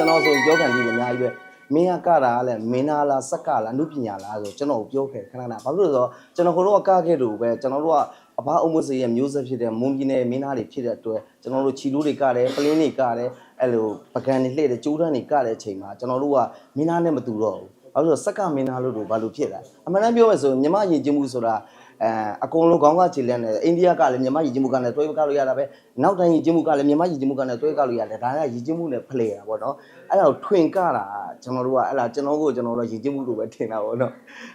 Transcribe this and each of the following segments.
ကျွန်တော်ဆိုရင်ပြောခံကြည့်တယ်အများကြီးပဲမင်းကကတာကလည်းမင်းနာလားစက်ကလားအမှုပညာလားဆိုကျွန်တော်ကိုပြောခဲ့ခဏခဏဘာဖြစ်လို့လဲဆိုတော့ကျွန်တော်ကတော့ကခဲ့လို့ပဲကျွန်တော်တို့ကအဘအုံမစရဲ့မျိုးဆက်ဖြစ်တဲ့မွန်ပြည်နယ်မင်းနာတွေဖြစ်တဲ့အတွက်ကျွန်တော်တို့ချီလို့တွေကတယ်ပလင်းတွေကတယ်အဲ့လိုပကံတွေလှည့်တယ်ကျိုးတန်းတွေကတဲ့အချိန်မှာကျွန်တော်တို့ကမင်းနာနဲ့မတူတော့ဘူးဘာလို့လဲဆိုတော့စက်ကမင်းနာလို့တို့ဘာလို့ဖြစ်တာအမှန်တမ်းပြောမယ်ဆိုရင်မြမယဉ်ကျေးမှုဆိုတာ အဲအကုန်လုံးခေါင်းကခြေလက်နဲ့အိန္ဒိယကလည်းမြန်မာရည်ကျမှုကလည်းတွဲကလို့ရတာပဲနောက်တိုင်းရည်ကျမှုကလည်းမြန်မာရည်ကျမှုကလည်းတွဲကလို့ရတယ်ဒါကရည်ကျမှုနဲ့ဖလှယ်တာပေါ့နော်အဲ့ဒါကိုထွင်ကတာကျွန်တော်တို့ကအဲ့ဒါကျွန်တော်ကိုကျွန်တော်တို့ရည်ကျမှုလို့ပဲထင်တာပေါ့နော်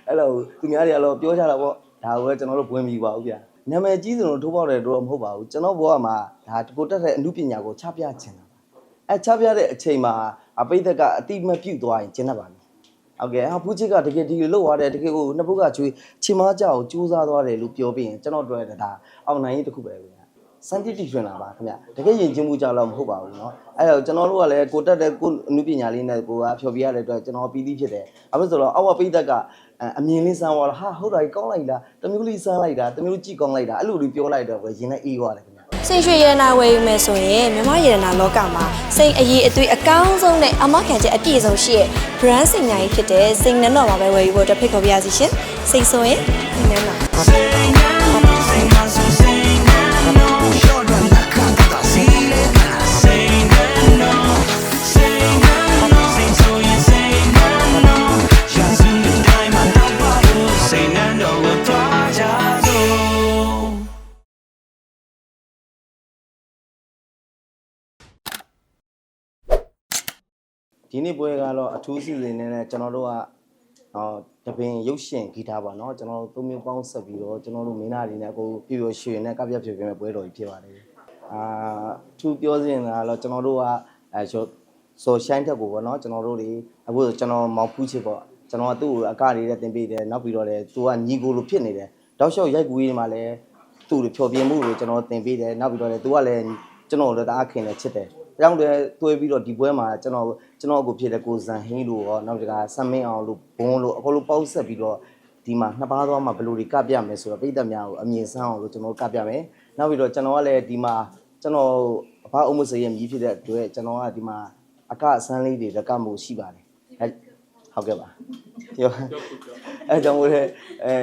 အဲ့လိုသူများတွေကတော့ပြောကြတာပေါ့ဒါကိုပဲကျွန်တော်တို့ဝင်ပြီးပါဦးဗျာနာမည်ကြီးစလို့ထိုးပေါက်တယ်တော့မဟုတ်ပါဘူးကျွန်တော်ဘဝမှာဒါကိုတက်တဲ့အမှုပညာကိုချပြချင်တာပါအဲချပြတဲ့အချိန်မှာအပိသက်ကအတိမပြုတ်သွားရင်ကျင်းတတ်ပါမယ် ဟုတ်ကဲ့ဟာဖူးချစ်ကတကယ်ဒီလိုလုပ်သွားတယ်တကယ်ကိုနှစ်ဖက်ကချွေးချင်မကြောက်ကြိုးစားသွားတယ်လို့ပြောပြီးရင်ကျွန်တော်တို့ရတာအောင်နိုင်ရေးတစ်ခုပဲဗျာစန်တီတီထွင်လာပါခင်ဗျတကယ်ယဉ်ကျေးမှုကြောက်တော့မဟုတ်ပါဘူးเนาะအဲ့တော့ကျွန်တော်တို့ကလည်းကိုတက်တဲ့ကိုအမှုပညာလေးနဲ့ကိုကဖျော်ပြရတဲ့အတွက်ကျွန်တော်ပြီးပြီးဖြစ်တယ်အဲ့လိုဆိုတော့အောက်ကပိသက်ကအမြင်လေးစမ်းသွားတာဟာဟုတ်တာကြီးကောင်းလိုက်လားတမျိုးလေးစမ်းလိုက်တာတမျိုးကြည့်ကောင်းလိုက်တာအဲ့လိုလေးပြောလိုက်တော့ပဲရင်နဲ့အေးသွားတယ်ခင်ဗျ ဗျ စိတ်ရွှေရတနာဝယ်ယူမယ်ဆိုရင်မြမရတနာလောကမှာစိတ်အရေးအသွေးအကောင်းဆုံးနဲ့အမခံချက်အပြည့်စုံရှိတဲ့ brand စိန်ညာကြီးဖြစ်တဲ့စိန်နန်းတော်မှာပဲဝယ်ယူဖို့အတွက်ဖိတ်ခေါ်ပါရစီရှင်စိတ်ဆိုရင်ဒီနန်းတော် ဒီနေ့ပွဲကတော့အထူးစီစဉ်နေနဲ့ကျွန်တော်တို့ကဟောတပင်ရုပ်ရှင်ဂီတပေါ့နော်ကျွန်တော်တို့သုံးမျိုးပေါင်းဆက်ပြီးတော့ကျွန်တော်တို့မင်းသားတွေနဲ့ကိုပြပြရွှေနဲ့ကပြပြပြမဲ့ပွဲတော်ကြီးဖြစ်ပါတယ်အာအထူးပြောစင်တာကတော့ကျွန်တော်တို့ကအဲဆိုရှိုင်းတက်ကိုပေါ့နော်ကျွန်တော်တို့တွေအခုကျွန်တော်မောင်ဖူးချစ်ပေါ့ကျွန်တော်ကသူ့ကိုအကတွေနဲ့တင်ပေးတယ်နောက်ပြီးတော့လည်းသူကညီကိုလိုဖြစ်နေတယ်တောက်လျှောက်ရိုက်ကူးရေးမှာလည်းသူ့ကိုဖြောပြမှုတွေကျွန်တော်တင်ပေးတယ်နောက်ပြီးတော့လည်းသူကလည်းကျွန်တော်တို့တအားခင်လည်းချစ်တယ်အဲ ကြောင့်လည်းတွဲပြီးတော့ဒီပွဲမှာကျွန်တော်ကျွန်တော်ကိုဖြစ်တဲ့ကိုဇန်ဟင်းလို့ရောနောက်တကဆမ်မင်းအောင်လို့ဘုံလို့အကုန်လုံးပေါက်ဆက်ပြီးတော့ဒီမှာနှစ်ပါးသွားမှာဘယ်လိုတွေကပြမယ်ဆိုတော့ပြည်သက်များကိုအမြင်ဆန်းအောင်လို့ကျွန်တော်ကပြမယ်နောက်ပြီးတော့ကျွန်တော်ကလည်းဒီမှာကျွန်တော်အဖအုံးမစေရဲ့မြည်ဖြစ်တဲ့အတွက်ကျွန်တော်ကဒီမှာအကအဆန်းလေးတွေလည်းကမှုရှိပါတယ်အဲဟုတ်ကဲ့ပါပြောအဲကြောင့်မို့လဲအဲ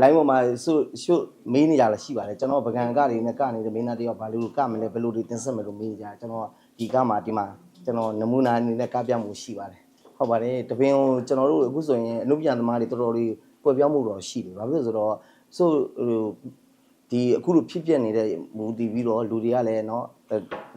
line ပေါ်မှာစုရှုမေးနေကြလည်းရှိပါတယ်ကျွန်တော်ပကံကတွေနဲ့ကနေတယ်မင်းသားတယောက်ဘာလို့ကမလဲဘယ်လိုတွေတင်ဆက်မယ်လို့မေးနေကြတယ်ကျွန်တော် ဒီကမှာဒီမှာကျွန်တော်နမူနာအနေနဲ့ကပြမှုရှိပါတယ်ဟုတ်ပါတယ်တပင်ကိုကျွန်တော်တို့အခုဆိုရင်အနုပညာသမားတွေတော်တော်လေးပွဲပြောင်းမှုတော့ရှိတယ်ဘာဖြစ်လို့ဆိုတော့ဆိုဟိုဒီအခုလိုဖြစ်ပျက်နေတဲ့မူတည်ပြီးတော့လူတွေကလည်းเนาะ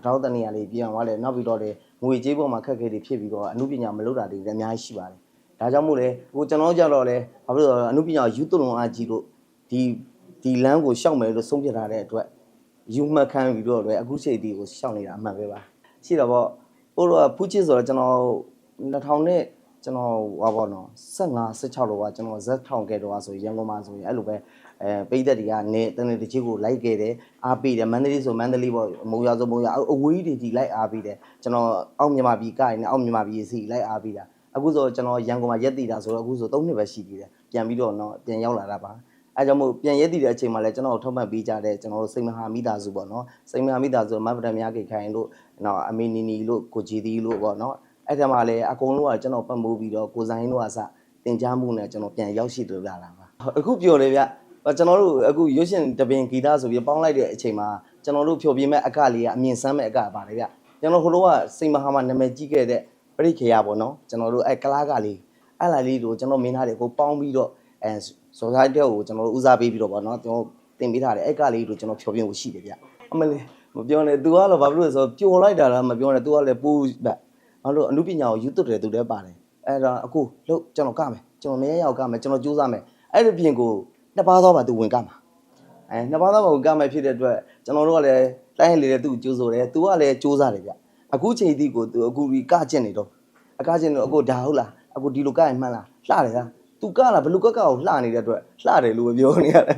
တောက်တနေရလေးပြန်သွားတယ်နောက်ပြီးတော့လေငွေကြေးပေါ်မှာခက်ခဲတွေဖြစ်ပြီးတော့အနုပညာမလုပ်တာတွေလည်းအများကြီးရှိပါတယ် ဒါကြောင့်မို့လဲဟိုကျွန်တော်ကြတော့လဲဘာဖြစ်လို့လဲဆိုတော့အနုပညာယူသွလုံအားကြီးလို့ဒီဒီလမ်းကိုရှောက်မယ်လို့ဆုံးဖြတ်ထားတဲ့အတွက်ယူမှတ်ခံပြီးတော့လဲအခုချိန်ဒီကိုရှောက်နေတာအမှန်ပဲပါ ရှိတော့ဗောဟိုတော့ဖူးချစ်ဆိုတော့ကျွန်တော်2000နဲ့ကျွန်တော်ဟောပေါ့နော်15 16လောကကျွန်တော်ဇက်ထောင်ခဲ့တော့ဆိုရန်ကုန်မှာဆိုရင်အဲ့လိုပဲအဲပိသက်တွေကနေတနေ့တစ်ချို့ကိုလိုက်ခဲ့တယ်အားပေးတယ်မန္တလေးဆိုမန္တလေးပေါ့မုံရဆိုမုံရအဝေးတွေဒီလိုက်အားပေးတယ်ကျွန်တော်အောက်မြန်မာပြည်ကရင်အောက်မြန်မာပြည်စီလိုက်အားပေးတာအခုဆိုကျွန်တော်ရန်ကုန်မှာရက်တည်တာဆိုတော့အခုဆို3နှစ်ပဲရှိသေးတယ်ပြန်ပြီးတော့တော့ပြန်ရောက်လာတာပါ အဲကြောင့်မို့ပြန်ရက်တည်တဲ့အချိန်မှာလည်းကျွန်တော်ထောက်ပံ့ပေးကြတဲ့ကျွန်တော်တို့စိတ်မဟာမိသားစုပေါ့နော်စိတ်မဟာမိသားစုမဗဒမြားကေခိုင်လို့နော်အမေနီနီလို့ကိုဂျီတီလို့ပေါ့နော်အဲ့ဒါမှလည်းအကုန်လုံးကကျွန်တော်ပတ်မိုးပြီးတော့ကိုဇိုင်းတို့ကစတင်ကြားမှုနဲ့ကျွန်တော်ပြန်ရောက်ရှိတွေ့လာတာပါအခုပြောတယ်ဗျကျွန်တော်တို့အခုရွှေရှင်တပင်ဂီတဆိုပြီးပေါင်းလိုက်တဲ့အချိန်မှာကျွန်တော်တို့ဖြောပြမဲ့အကလေးကအမြင်ဆမ်းမဲ့အကပါတယ်ဗျကျွန်တော်ဟိုလိုကစိတ်မဟာမှာနာမည်ကြီးခဲ့တဲ့ပရိခေယပေါ့နော်ကျွန်တော်တို့အဲကလားကလေးအဲ့လာလေးတို့ကျွန်တော်မင်းသားတွေကိုပေါင်းပြီးတော့ အဲဇော်ဆိုင်တဲ့ကိုကျွန်တော်တို့ဦးစားပေးပြီးတော့ပေါ့နော်ကျွန်တော်တင်ပေးထားတယ်အဲ့ကလေးတို့ကျွန်တော်ဖြောပြဖို့ရှိတယ်ဗျအမလေးမပြောနဲ့ तू ကတော့ဘာဖြစ်လို့လဲဆိုတော့ပျော်လိုက်တာလားမပြောနဲ့ तू ကလည်းပိုးဗျဘာလို့အမှုပညာကိုယူသွတ်တယ်သူလည်းပါတယ်အဲ့ဒါအခုလို့ကျွန်တော်ကမယ်ကျွန်တော်မရရောက်ကမယ်ကျွန်တော်ကြိုးစားမယ်အဲ့ဒီပြင်ကိုနှစ်ပါးသောပါ तू ဝင်ကမှာအဲနှစ်ပါးသောပါကိုကမယ်ဖြစ်တဲ့အတွက်ကျွန်တော်တို့ကလည်းတိုင်းလေတဲ့သူ့ကြိုးဆိုတယ် तू ကလည်းကြိုးစားတယ်ဗျအခုချိန်ဒီကို तू အခုဒီကကျင့်နေတော့ အကားချင်းတို့အခုဒါဟုတ်လားအခုဒီလိုကရင်မှန်းလားလှတယ်လား သူကလာဘလူကကကိုလှနေတဲ့အတွက်လှတယ်လို့ပဲပြောနေရတယ်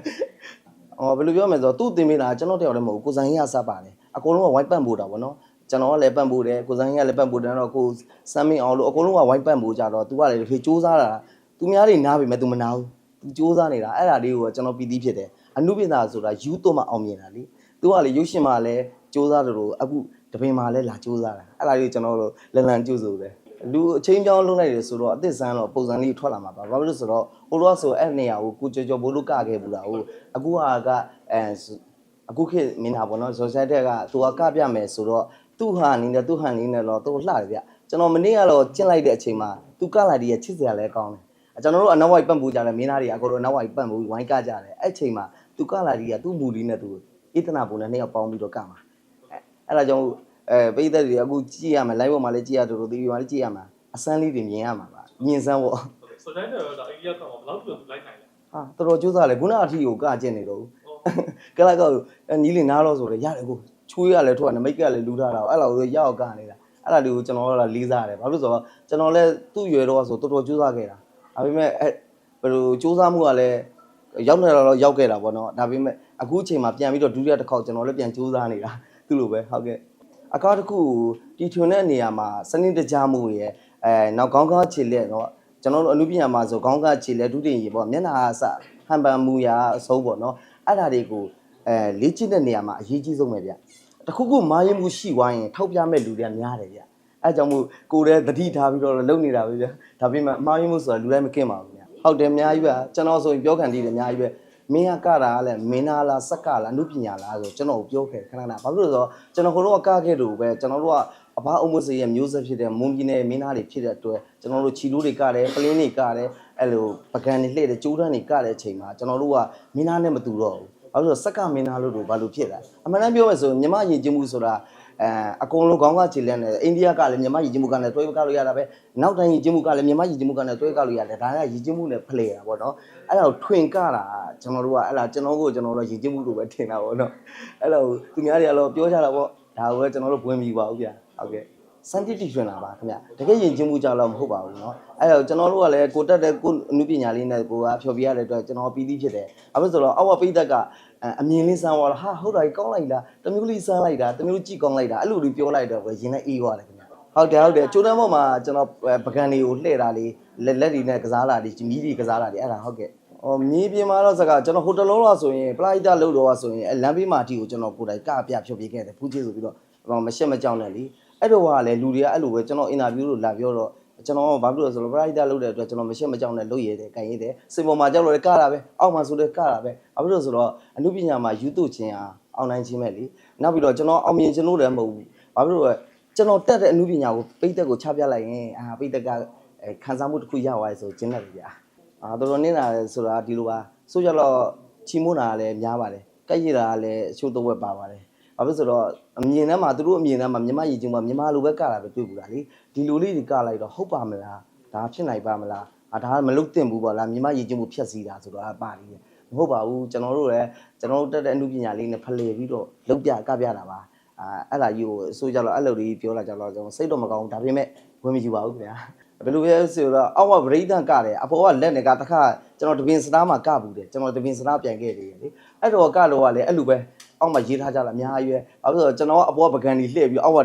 ။အော်ဘယ်လိုပြောမလဲဆိုတော့သူ့တင်ပေးတာကျွန်တော်တယောက်လည်းမဟုတ်ဘူးကိုဇန်ကြီးကစပါတယ်။အကုန်လုံးကဝိုင်းပန့်ဖို့တာဗောနော်။ကျွန်တော်ကလည်းပန့်ဖို့တယ်ကိုဇန်ကြီးကလည်းပန့်ဖို့တယ်တော့ကိုစမ်းမင်းအောင်လို့အကုန်လုံးကဝိုင်းပန့်ဖို့ကြတော့သူကလည်းဒီစူးစမ်းတာသူများတွေနားပြီမဲ့သူမနာဘူး။သူစူးစမ်းနေတာအဲ့ဒါလေးကိုကျွန်တော်ပီတိဖြစ်တယ်။အမှုပညာဆိုတာယူသွမအောင်မြင်တာလေ။သူကလည်းရုပ်ရှင်မှာလည်းစူးစမ်းတယ်လို့အခုတပင်မှာလည်းလာစူးစမ်းတာ။အဲ့ဒါလေးကိုကျွန်တော်တို့လန်လန်ကြိုးဆိုတယ်။ လူအချင်းပြောင်းလုံးလိုက်တယ်ဆိုတော့အသစ်ဆန်းတော့ပုံစံလေးထွက်လာမှာပါဘာလို့လဲဆိုတော့ဟိုတော့ဆိုအဲ့နေရာကိုကိုကြော်ကြော်ဘိုးလို့ကခဲ့ဘူးလားဟိုအခုဟာကအဲအခုခေတ်မင်းသားပေါ့နော်ဇော်ဆိုင်တက်ကသူကကပြမယ်ဆိုတော့သူ့ဟာအနေနဲ့သူ့ဟန်လေးနဲ့တော့သူ့လှတယ်ဗျကျွန်တော်မနေ့ကတော့ကျင့်လိုက်တဲ့အချိန်မှာသူကလာဒီရဲ့ချစ်စရာလည်းကောင်းတယ်ကျွန်တော်တို့အနောက်ဝိုက်ပတ်ပူကြတယ်မင်းသားတွေအကုန်လုံးအနောက်ဝိုက်ပတ်ပူဝိုင်းကကြတယ်အဲ့ချိန်မှာသူကလာဒီကသူ့မူလီနဲ့သူဣတနာပုံနဲ့နှစ်ယောက်ပေါင်းပြီးတော့ကမှာအဲ့ဒါကြောင့် အဲပိသက်တွေအခုကြည့်ရမယ် live ပေါ်မှာလည်းကြည့်ရတူတူ TV မှာလည်းကြည့်ရမှာအစမ်းလေးတွေမြင်ရမှာပါမြင်စမ်းပေါ့ဆိုတိုင်းတော့ဒါအိန္ဒိယတော့ဘယ်လောက်ကျော်လိုက်နိုင်လဲဟာတော်တော်ကြိုးစားလေခုနအထီကိုကကျင်နေတော့ကလာကောညီလေးနားလို့ဆိုတော့ရတယ်ကိုချွေးရလဲထွက်နမိတ်ကလည်းလူထားတာအဲ့လိုဆိုရောက်ကနေတာအဲ့ဒါလေးကိုကျွန်တော်တို့လေးစားတယ်ဘာလို့ဆိုတော့ကျွန်တော်လည်းသူ့ရွယ်တော့ဆိုတော်တော်ကြိုးစားခဲ့တာဒါပေမဲ့အဲ့ဘယ်လိုကြိုးစားမှုကလည်းရောက်နေတော့ရောက်ခဲ့တာပေါ့နော်ဒါပေမဲ့အခုအချိန်မှာပြန်ပြီးတော့ဒုတိယတစ်ခေါက်ကျွန်တော်လည်းပြန်ကြိုးစားနေတာသူ့လိုပဲဟုတ်ကဲ့ အကားတစ်ခုတီထွင်တဲ့နေရာမှာစနစ်တကျမှုရဲ့အဲနောက်ကောင်းကောင်းခြေလက်တော့ကျွန်တော်တို့အနုပညာမှာဆိုခေါင်းကခြေလဲဒုတိယရေပေါ့မျက်နှာအစဟန်ပန်မူရာအစိုးပေါ့နော်အဲ့ဒါတွေကိုအဲလေ့ကျင့်တဲ့နေရာမှာအရေးကြီးဆုံးပဲဗျတခုခုမာရင်မှုရှိသွားရင်ထောက်ပြမဲ့လူတွေကများတယ်ဗျအဲကြောင့်မို့ကိုယ်တည်းသတိထားပြီးတော့လုပ်နေတာပဲဗျဒါပေမဲ့မာရင်မှုဆိုတာလူတိုင်းမကင်းပါဘူးဗျဟုတ်တယ်အများကြီးပဲကျွန်တော်ဆိုရင်ပြောခံတည်တယ်အများကြီးပဲ မင်းကကတာကလည်းမင်းနာလားစက်ကလားအနုပညာလားဆိုကျွန်တော်ပြောခဲ့ခဏခဏဘာဖြစ်လို့လဲဆိုတော့ကျွန်တော်တို့ကကခဲ့လို့ပဲကျွန်တော်တို့ကအဘအုံမစေရဲ့မျိုးဆက်ဖြစ်တဲ့မွန်ပြည်နယ်မင်းသားတွေဖြစ်တဲ့အတွက်ကျွန်တော်တို့ခြီလို့တွေကတယ်ပလင်းတွေကတယ်အဲ့လိုပကံတွေလှည့်တယ်ကျိုးတန်းတွေကတဲ့အချိန်မှာကျွန်တော်တို့ကမင်းသားနဲ့မတူတော့ဘူးဘာလို့လဲဆိုတော့စက်ကမင်းသားလို့တို့ဘာလို့ဖြစ်တာအမှန်တမ်းပြောမယ်ဆိုရင်မြမယဉ်ကျေးမှုဆိုတာ အဲအကုန်လုံးခေါင်းကခြေလန်းတယ်အိန္ဒိယကလည်းမြမယဉ်ကျေးမှုကလည်းတွဲကလို့ရတာပဲနောက်တိုင်းယဉ်ကျေးမှုကလည်းမြမယဉ်ကျေးမှုကလည်းတွဲကလို့ရတယ်ဒါကယဉ်ကျေးမှုနဲ့ဖလှယ်တာပေါ့နော်အဲ့ဒါကိုထွင်ကတာကျွန်တော်တို့ကအဲ့ဒါကျွန်တော်ကိုကျွန်တော်တို့ယဉ်ကျေးမှုလို့ပဲထင်တာပေါ့နော်အဲ့လိုသူများတွေကတော့ပြောကြတာပေါ့ဒါကိုပဲကျွန်တော်တို့ဝင်ပြီးပါဦးဗျာဟုတ်ကဲ့ စန်တီတီထွင်တာပါခင်ဗျတကယ်ရင်ချင်းမှုကြောက်တော့မဟုတ်ပါဘူးเนาะအဲ့တော့ကျွန်တော်တို့ကလည်းကိုတက်တဲ့ကိုအမှုပညာလေးနဲ့ကိုကဖျော်ပြရတဲ့အတွက်ကျွန်တော်ပြီးပြီးဖြစ်တယ်အခုဆိုတော့အောက်ကပိတ်သက်က အဲအမြင်လေးစမ်းသွားတော့ဟာဟုတ်တာကြီးကောင်းလိုက်တာတမျိုးလေးစမ်းလိုက်တာတမျိုးကြည့်ကောင်းလိုက်တာအဲ့လိုလေးပြောလိုက်တော့ပဲရင်နဲ့အေးသွားတယ်ခင်ဗျဟုတ်တယ်ဟုတ်တယ်ကျိုးတန်းပေါ်မှာကျွန်တော်ပကံတွေကိုလှည့်တာလေးလက်လက်တွေနဲ့ကစားတာလေးမီးတွေကစားတာလေးအဲ့ဒါဟုတ်ကဲ့ဟောမြေပြင်မှာတော့စကားကျွန်တော်ဟိုတလုံးတော့ဆိုရင်ပလိုက်တာလို့တော့ဆိုရင်အဲလမ်းဘေးမှာအတီကိုကျွန်တော်ကိုယ်တိုင်ကပြဖြုတ်ပြခဲ့တယ်ဖူးချေဆိုပြီးတော့မရှက်မကြောက်နဲ့လीအဲ့တော့ကလည်းလူတွေကအဲ့လိုပဲကျွန်တော်အင်တာဗျူးလို့လာပြောတော့ ကျွန်တော်ဘာဖြစ်လို့လဲဆိုတော့ပရိုက်တာလုပ်တဲ့အတွက်ကျွန်တော်မရှက်မကြောက်နဲ့လုပ်ရတဲ့ကန်ရတဲ့စင်ပေါ်မှာကြောက်လို့လည်းကတာပဲအောက်မှာဆိုလည်းကတာပဲဘာဖြစ်လို့ဆိုတော့အမှုပညာမှာယူတုချင်းဟာအောင်နိုင်ခြင်းပဲလေနောက်ပြီးတော့ကျွန်တော်အောင်မြင်ခြင်းလို့လည်းမဟုတ်ဘူးဘာဖြစ်လို့လဲကျွန်တော်တက်တဲ့အမှုပညာကိုပိတ်သက်ကိုချပြလိုက်ရင်အာပိတ်သက်ကအဲခံစားမှုတစ်ခုရသွားရဆိုကျင်းတယ်ဗျာအာတော်တော်နေတာဆိုတာဒီလိုပါဆိုကြတော့ချီမွန်းတာလည်းများပါတယ်ကက်ရတာလည်းအချို့တော့ဝက်ပါပါတယ် ဘာဖြစ်ဆိုတော့အမြင်ထဲမှာသူတို့အမြင်ထဲမှာမြမရည်ချင်းမှာမြမလိုပဲကတာပဲတွေ့ဘူးလားလေဒီလိုလေးတွေကလိုက်တော့ဟုတ်ပါမလားဒါဖြစ်နိုင်ပါမလားအာဒါကမလုတ်တင်ဘူးပေါ့လားမြမရည်ချင်းမှုဖြတ်စီတာဆိုတော့အပါလေးမဟုတ်ပါဘူးကျွန်တော်တို့လည်းကျွန်တော်တို့တက်တဲ့အမှုပညာလေးနဲ့ဖလှယ်ပြီးတော့လုံးပြကပြတာပါအာအဲ့ဒါကြီးကိုအစိုးကြတော့အဲ့လိုလေးပြောလာကြတော့ကျွန်တော်စိတ်တော့မကောင်းဘူးဒါပေမဲ့ဝင်မယူပါဘူးခင်ဗျာဘယ်လိုပဲဆိုတော့အောက်ကဗရိဒန်ကတယ်အဖေကလက်နဲ့ကတခါကျွန်တော်တပင်စသားမှာကဘူးတယ်ကျွန်တော်တပင်စသားပြန်ခဲ့တယ်လေအဲ့တော့ကလို့ကလည်းအဲ့လိုပဲ အောက်မှာရေးထားကြတာအများကြီးပဲ။ဘာလို့လဲဆိုတော့ကျွန်တော်ကအပေါ်ကပကံကြီးလှည့်ပြီးအောက်က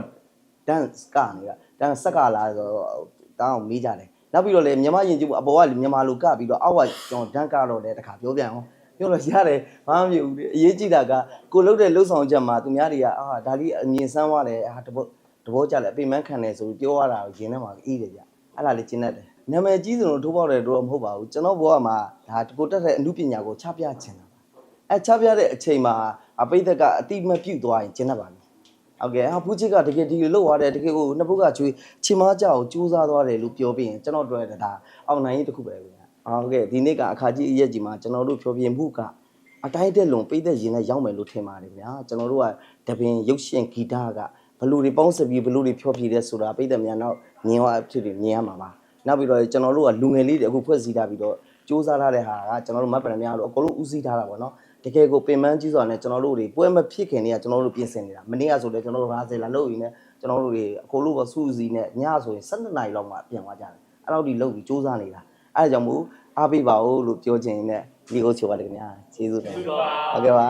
dance ကနေတာ။ dance ဆက်ကလာဆိုတော့တောင်းမေးကြတယ်။နောက်ပြီးတော့လေမြန်မာယဉ်ကျေးမှုအပေါ်ကမြန်မာလူကပြီးတော့အောက်ကကျွန်တော် dance ကတော့လေတခါပြောပြန်အောင်။ပြောလို့ရတယ်ဘာမှမဖြစ်ဘူးလေ။အရေးကြီးတာကကိုလှုပ်တဲ့လှုပ်ဆောင်ချက်မှာသူများတွေကအာဒါလေးအမြင်ဆန်းသွားတယ်အာတဘောတဘောကြလဲအပိမန်းခံတယ်ဆိုပြီးပြောရတာကိုရင်ထဲမှာအေးတယ်ကြ။အဲ့ဒါလေးကျင်းတတ်တယ်။နာမည်ကြီးစုံလို့ထိုးပေါက်တယ်တော့မဟုတ်ပါဘူး။ကျွန်တော်ဘောကမှာဒါကိုတက်တဲ့အမှုပညာကိုချပြချင်တာပါ။အဲချပြတဲ့အချိန်မှာ အပိသက်ကအတိမပြုတ်သွားရင်ကျင်းတတ်ပါပြီဟုတ်ကဲ့ဟာဖူးချစ်ကတကယ်ဒီလိုလောက်သွားတယ်တကယ်ကိုနှစ်ဖက်ကချွေးချင်မကြောက်ကြိုးစားသွားတယ်လို့ပြောပြီးရင်ကျွန်တော်တို့ရတာအောင်နိုင်ရေးတစ်ခုပဲဗျာဟုတ်ကဲ့ဒီနေ့ကအခါကြီးအရက်ကြီးမှာကျွန်တော်တို့ဖြောပြမှုကအတိုင်းတက်လုံပိသက်ရင်နဲ့ရောက်မယ်လို့ထင်ပါတယ်ဗျာကျွန်တော်တို့ကတပင်ရုပ်ရှင်ဂီတကဘလူတွေပေါင်းစပ်ပြီးဘလူတွေဖြောပြတဲ့ဆိုတာပိသက်များတော့မြင်သွားဖြစ်ပြီးမြင်ရမှာပါနောက်ပြီးတော့ကျွန်တော်တို့ကလူငယ်လေးတွေအခုဖွဲ့စည်းထားပြီးတော့စူးစမ်းထားတဲ့ဟာကကျွန်တော်တို့မတ်ပရများတို့အကုန်လုံးဦးစီးထားတာပေါ့နော် တကယ်ကိုပင်ပန်းကြီးစွာနဲ့ကျွန်တော်တို့တွေပွဲမဖြစ်ခင်တည်းကကျွန်တော်တို့ပြင်ဆင်နေတာမနေ့ကဆိုလည်းကျွန်တော်တို့50လာလုပ်ရင်းနဲ့ကျွန်တော်တို့တွေအကုန်လုံးကစူးစီးနဲ့ညဆိုရင်12နာရီလောက်မှပြန်သွားကြတယ်အဲ့လောက်ဒီလုပ်ပြီးစူးစမ်းနေတာအဲ့ဒါကြောင့်မို့အားပေးပါဦးလို့ပြောချင်နေဒီကိုချိုပါတယ်ခင်ဗျာကျေးဇူးတင်ဒီပါပါဟုတ်ကဲ့ပါ